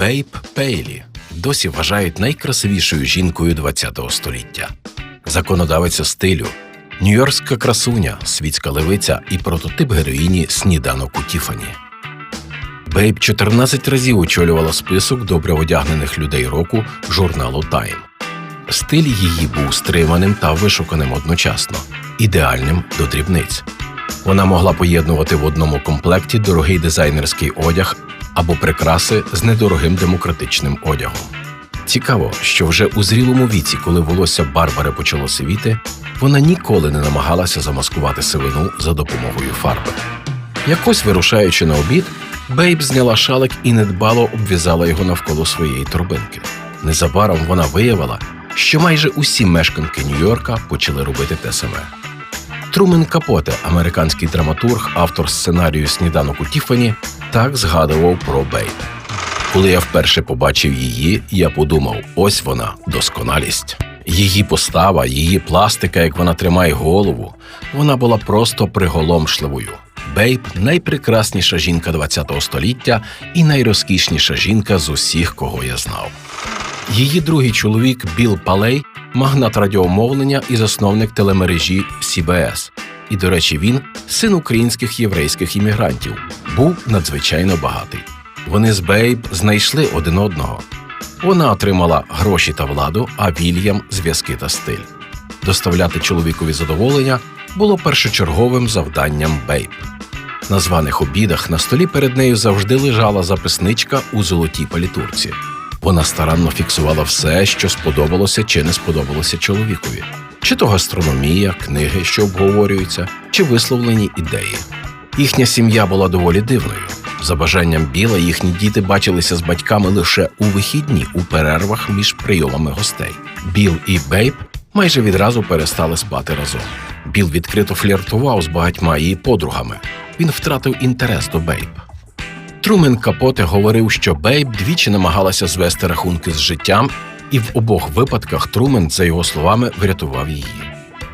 Бейб Пейлі досі вважають найкрасивішою жінкою ХХ століття. Законодавиця стилю, нью-йоркська красуня, світська левиця і прототип героїні сніданок у Тіфані. Бейб 14 разів очолювала список добре одягнених людей року журналу Time. Стиль її був стриманим та вишуканим одночасно, ідеальним до дрібниць. Вона могла поєднувати в одному комплекті дорогий дизайнерський одяг або прикраси з недорогим демократичним одягом. Цікаво, що вже у зрілому віці, коли волосся Барбари почало сивіти, вона ніколи не намагалася замаскувати сивину за допомогою фарби. Якось вирушаючи на обід, Бейб зняла шалик і недбало обв'язала його навколо своєї торбинки. Незабаром вона виявила, що майже усі мешканки Нью-Йорка почали робити те саме. Трумен Капоте, американський драматург, автор сценарію Сніданок у Тіфані, так згадував про Бейб. Коли я вперше побачив її, я подумав: ось вона, досконалість. Її постава, її пластика, як вона тримає голову, вона була просто приголомшливою. Бейб найпрекрасніша жінка ХХ століття і найрозкішніша жінка з усіх, кого я знав. Її другий чоловік Білл Палей, магнат радіомовлення і засновник телемережі CBS. І, до речі, він син українських єврейських іммігрантів, був надзвичайно багатий. Вони з Бейб знайшли один одного. Вона отримала гроші та владу, а Вільям зв'язки та стиль. Доставляти чоловікові задоволення було першочерговим завданням Бейб. На званих обідах на столі перед нею завжди лежала записничка у золотій палітурці. Вона старанно фіксувала все, що сподобалося чи не сподобалося чоловікові, чи то гастрономія, книги, що обговорюються, чи висловлені ідеї. Їхня сім'я була доволі дивною. За бажанням Біла їхні діти бачилися з батьками лише у вихідні у перервах між прийомами гостей. Біл і Бейб майже відразу перестали спати разом. Біл відкрито фліртував з багатьма її подругами. Він втратив інтерес до Бейб. Трумен Капоте говорив, що Бейб двічі намагалася звести рахунки з життям, і в обох випадках Трумен, за його словами, врятував її.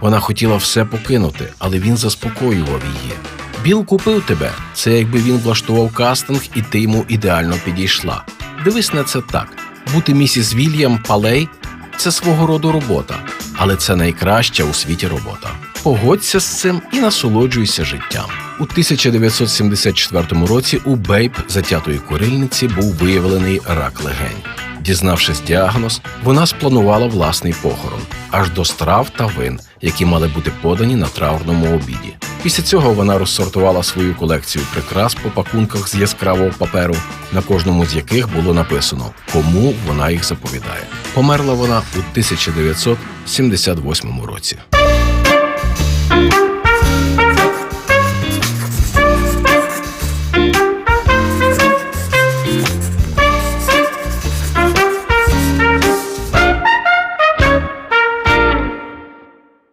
Вона хотіла все покинути, але він заспокоював її. Біл купив тебе. Це якби він влаштував кастинг, і ти йому ідеально підійшла. Дивись на це так: бути місіс Вільям Палей це свого роду робота, але це найкраща у світі робота. Погодься з цим і насолоджуйся життям. У 1974 році у Бейб затятої курильниці був виявлений рак легень. Дізнавшись діагноз, вона спланувала власний похорон аж до страв та вин, які мали бути подані на траурному обіді. Після цього вона розсортувала свою колекцію прикрас по пакунках з яскравого паперу, на кожному з яких було написано, кому вона їх заповідає. Померла вона у 1978 році.